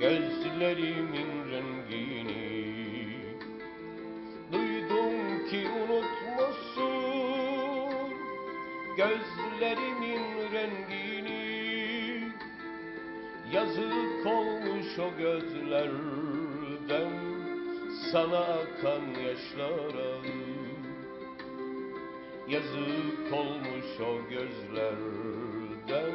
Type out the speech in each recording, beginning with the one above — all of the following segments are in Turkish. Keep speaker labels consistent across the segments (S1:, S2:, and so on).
S1: gözlerimin rengini Duydum ki unutmuşsun. Gözlerimin rengini Yazık olmuş o gözlerden sana akan yaşlara Yazık olmuş o gözlerden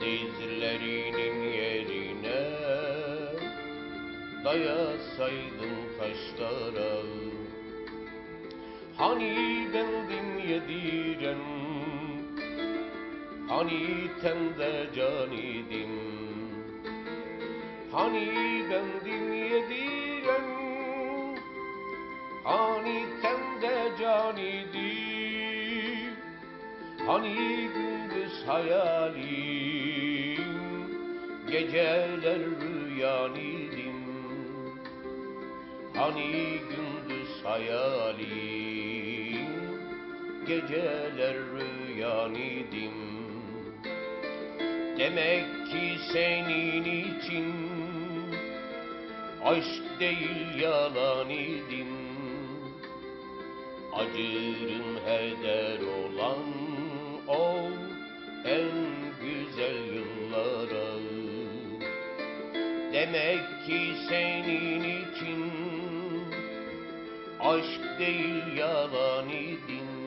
S1: Dizlerinin yerine dayasaydım taşlara Hani bendim yediren Hani tende can idim Hani bendim yediren Hani tende can idim Hani gündüz hayalim Geceler rüyan idim. Hani gündüz hayalim Geceler rüyan idim. Demek ki senin için Aşk değil yalan idim. Acırım heder Demek ki senin için Aşk değil yalan idim